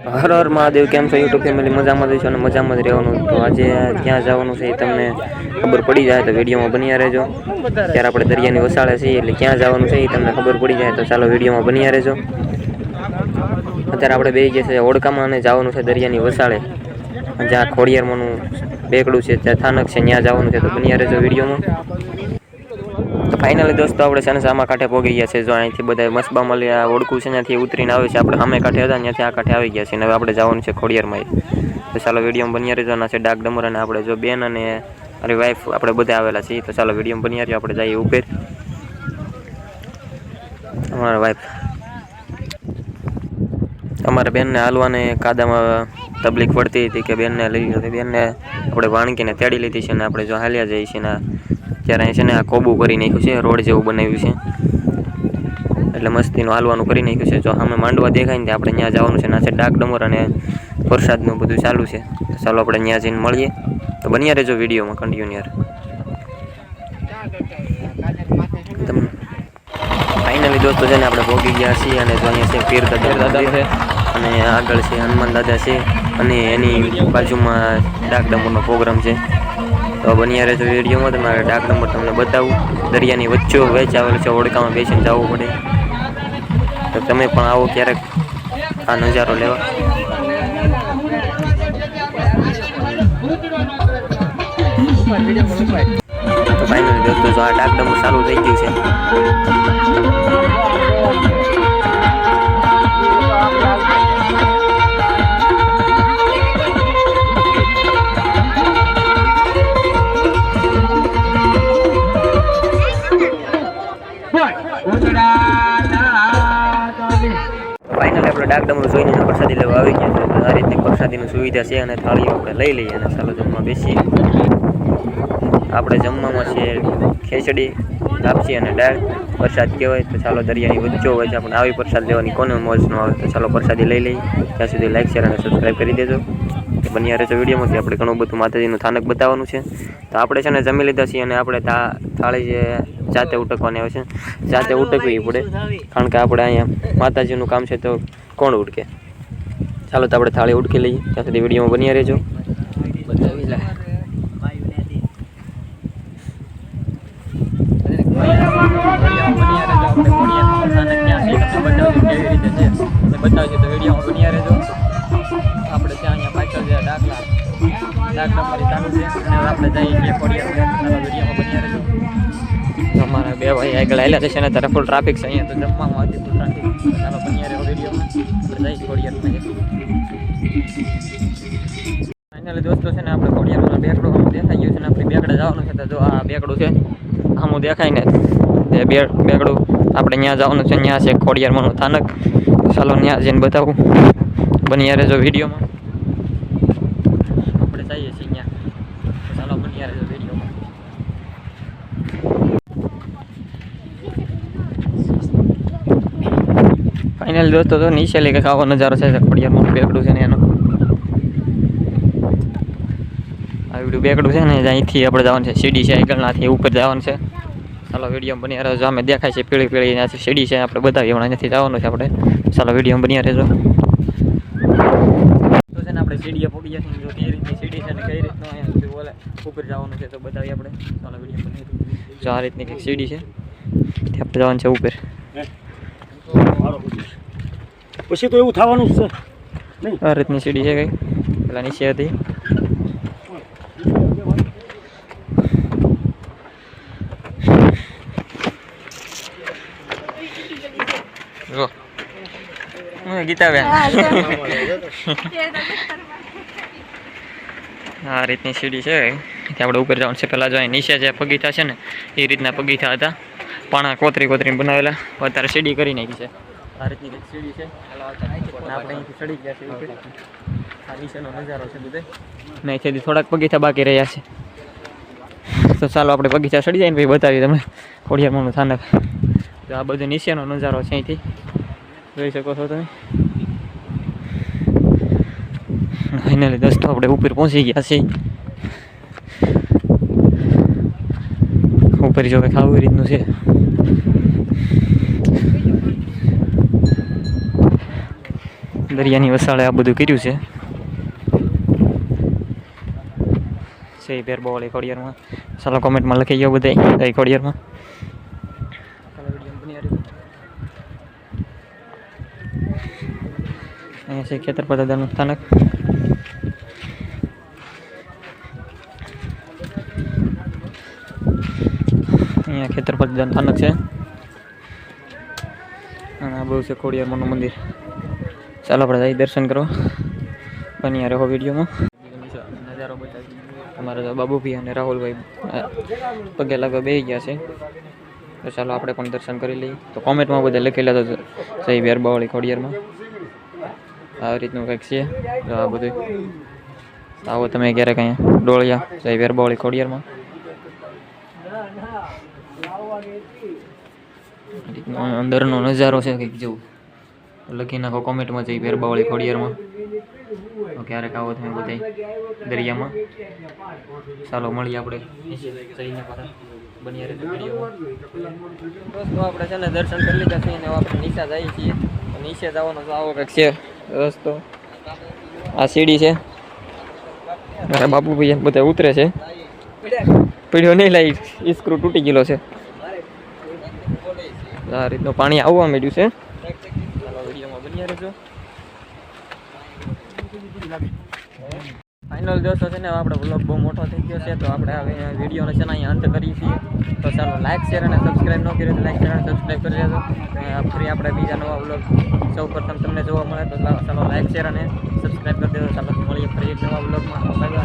હર હર મહાદેવ, કેમ છો YouTube family? મજામાં જ અને મજામાં જ રહેવાનું? તો આજે ક્યાં જવાનું છે એ તમને ખબર પડી જાય તો વિડીયોમાં બન્યા રહેજો. ત્યારે આપણે દરિયાની વસાળે છીએ એટલે ક્યાં જવાનું છે એ તમને ખબર પડી જાય તો ચાલો વિડીયોમાં બન્યા રહેજો. અત્યારે આપણે બે ગયા છે ઓળખામાં અને જવાનું છે દરિયાની વસાળે. જ્યાં ખોડિયારમાંનું બેકડું છે, ત્યાં સ્થાનક છે, ત્યાં જવાનું છે તો બન્યા રહેજો વિડીયોમાં. ફાઇનલી દોસ્તો આપણે છે ને સામા કાંઠે પહોંચી ગયા છે જો અહીંથી બધા મસબા આ ઓળખું છે ત્યાંથી ઉતરીને આવે છે. આપણે સામે કાંઠે હતા ત્યાંથી આ કાંઠે આવી ગયા છે અને હવે આપણે જવાનું છે ખોડિયારમાં તો ચાલો વીડિયો બન્યા રહેજો. છે ડાક ડમર અને આપણે જો બેન અને મારી વાઈફ આપણે બધા આવેલા છીએ. તો ચાલો વીડિયો બન્યા રહ્યો આપણે જઈએ ઉપર. અમારા વાઈફ અમારા બેનને હાલવાને કાદામાં તકલીફ પડતી હતી કે બેનને લઈ હતી બેનને આપણે વાણકીને તેડી લીધી છે ને આપણે જો હાલ્યા જઈએ છીએ ને ત્યારે અહીં છે ને આ કોબુ કરી નાખ્યું છે રોડ જેવું બનાવ્યું છે. એટલે મસ્તીનું હાલવાનું કરી નાખ્યું છે. જો સામે માંડવા દેખાય ને આપણે ત્યાં જવાનું છે. ના છે ડાક ડમર અને વરસાદનું બધું ચાલુ છે. ચાલો આપણે ત્યાં જઈને મળીએ. તો બન્યા રહેજો વિડીયોમાં કન્ટિન્યુ તમને ફાઇનલી દોસ્તો છે ને આપણે ભોગી ગયા છીએ અને જો અહીંયા છે પીર દાદા છે. અને આગળ છે હનુમાન દાદા છે. અને એની બાજુમાં ડાક ડમરનો પ્રોગ્રામ છે. તો બન્યા રહેજો વિડીયોમાં તમારે ડાક નંબર તમને બતાવું. દરિયાની વચ્ચે વેચ આવેલો છે ઓળખામાં બેસીને જવું પડે. તો તમે પણ આવો ક્યારેક આ નજારો લેવા. તો દોસ્તો આ ડાક ડમર ચાલુ થઈ ગયું છે. ફાઇનલી આપણે ડાક જોઈને પ્રસાદી લેવા આવી ગયા છે. આ રીતની પ્રસાદીની સુવિધા છે અને થાળીઓ આપણે લઈ લઈએ અને ચાલો જમવા બેસીએ. આપણે જમવામાં છે ખીચડી, લાપસી અને દાળ. પ્રસાદ કહેવાય તો ચાલો દરિયાની વચ્ચો હોય છે. આપણે આવી પ્રસાદ લેવાની કોને મોજ ન આવે તો ચાલો પ્રસાદી લઈ લઈએ. ત્યાં સુધી લાઈક શેર અને સબસ્ક્રાઈબ કરી દેજો. બન્યા રહેશે વિડીયોમાંથી. આપણે ઘણું બધું માતાજીનું સ્થાનક બતાવવાનું છે. તો આપણે છે ને જમી લીધા છીએ અને આપણે થાળી જે જાતે ઉટકવાની આવે છે. જાતે ઉટકવી પડે. કારણ કે આપણે અહીંયા માતાજીનું કામ છે તો કોણ ઉડકે ચાલો તો આપણે થાળી ઉટકી લઈએ. ત્યાં સુધી વિડીયોમાં બન્યા રહેજો. બતાવજો તો વિડીયોમાં બન્યા રહેજો. આપણે ત્યાં અહીંયા પાછળ જે ડાકલા ડાકલા મારી ચાલુ છે. આપણે જઈએ ખોડિયાર વિડીયોમાં બન્યા રહેજો. અમારા બે ભાઈ આગળ આવેલા છે ને ત્યારે ફૂલ ટ્રાફિક છે અહીંયા તો જમવામાં હજી ફૂલ ટ્રાફિક ચાલો બન્યા રહ્યો વિડીયોમાં જઈએ. ખોડિયારમાં ફાઇનલી દોસ્તો છે ને આપણે ખોડિયારમાં બેકડું આમ દેખાઈ ગયું છે ને આપણે બેકડે જવાનું છે તો જો આ બેકડું છે, આમ દેખાય ને એ બે બેકડું. આપણે ત્યાં જવાનું છે ત્યાં છે ખોડિયારમાંનું સ્થાનક ચાલો ત્યાં જઈને બતાવું. બન્યા જો વિડીયોમાં આપણે જઈએ છીએ ત્યાં ચાલો બન્યા રહેજો વિડીયોમાં ફાઇનલ દોસ્તો તો નીચે લઈ કે આવો નજારો છે ખોડિયારમાં બેકડું છે ને એનું. આ વીડિયો બેકડું છે ને અહીંથી આપણે જવાનું છે સીડી છે, આગળનાથી ઉપર જવાનું છે. ચાલો વીડિયો બની રહેજો, અમે દેખાય છે પીળી પીળી ત્યાંથી સીડી છે, આપણે બતાવીએ પણ અહીંયાથી જવાનું છે આપણે. ચાલો વીડિયો બની રહેજો. તો છે ને, આપણે સીડીએ પહોંચી છીએ, જો કઈ રીતની સીડી છે ને કઈ રીતનું ઉપર જવાનું છે તો બતાવીએ આપણે. ચાલો વીડિયો બની જો આ રીતની કંઈક સીડી છે ત્યાં આપણે જવાનું છે ઉપર. પછી તો એવું થવાનું જ છે. આ રીતની સીડી છે કઈ. પેલા નીચે હતી જો. ગીતાબેન આ રીતની સીડી છે આપણે ઉપર જવાનું છે. પહેલાં જો અહીં નીચે જે પગીથા છે ને એ રીતના પગીથા હતા. પાણા કોતરી કોતરી બનાવેલા. અત્યારે સીડી કરી નાખી છે. આ રીતની સીડી છે. આપણે અહીંથી ચડી ગયા છે આ નીચેનો નજારો છે બધે. ને અહીંથી થોડાક બગીચા બાકી રહ્યા છે. તો ચાલો આપણે બગીચા ચડી જાય ને ભાઈ બતાવીએ તમને ખોડિયારમાંનું સ્થાનક તો આ બધો નીચેનો નજારો છે અહીંથી. જોઈ શકો છો તમે. ફાઇનલી દોસ્તો આપણે ઉપર પહોંચી ગયા છીએ. ઉપર જો કંઈક આવી રીતનું છે. દરિયાની વસાળે આ બધું કર્યું છે. છે ભેરબાવાળી ખોડિયારમાં ચાલો કોમેન્ટમાં લખી ગયો બધા એ ખોડિયારમાં અહીંયા છે ખેતરપા દાદાનું સ્થાનક. અહીંયા ખેતરપા દાદાનું સ્થાનક છે. અને આ બહુ છે કોડિયારમાંનું મંદિર. ચાલો આપણે જઈ દર્શન કરવા. બની રહો વિડીયોમાં. નજારો બતાવી અમારા તો બાબુભાઈ અને રાહુલભાઈ પગે લાગવા બે ગયા છે. તો ચાલો આપણે પણ દર્શન કરી લઈએ. તો કોમેન્ટમાં બધા લખેલા તો જય વેરબાવાળી ખોડિયારમાં. આવી રીતનું કંઈક છે. તો આ બધું. આવો તમે ક્યારેક અહીંયા ડોળિયા, જય વેરબાવાળી ખોડિયારમાં. રીતનો અંદરનો નજારો છે કંઈક જેવું. લખી નાખો કોમેન્ટમાં જઈ વેરબાવાળી ખોડિયારમાં. ક્યારેક આવો તમે બધા દરિયામાં. ચાલો, મળીએ આપણે. જઈને બની દોસ્તો આપણે છે ને દર્શન કરી લીધા છીએ આપણે નીચે જઈએ છીએ. નીચે જવાનો તો આવો કંઈક છે રસ્તો. આ સીડી છે. મારા બાપુભાઈ બધા ઉતરે છે. પીડ્યો નહીં લાઈ સ્ક્રૂ તૂટી ગયેલો છે. આ રીતનું પાણી આવવા માંડ્યું છે. ફાઇનલ દોસ્તો છે ને આપણો બ્લોગ બહુ મોટો થઈ ગયો છે, તો આપણે હવે વિડીયોને છે અહીંયા અંત કરીએ છીએ. તો ચાલો લાઇક શેર અને સબસ્ક્રાઈબ ન કર્યો તો લાઇક શેર અને સબસ્ક્રાઈબ કરી દેજો. ફરી આપણે બીજા નવા બ્લોગ સૌ પ્રથમ તમને જોવા મળે તો ચાલો લાઇક શેર અને સબસ્ક્રાઈબ કરી દેજો. ચાલો, મળીએ ફરી એક નવા બ્લોગમાં બાય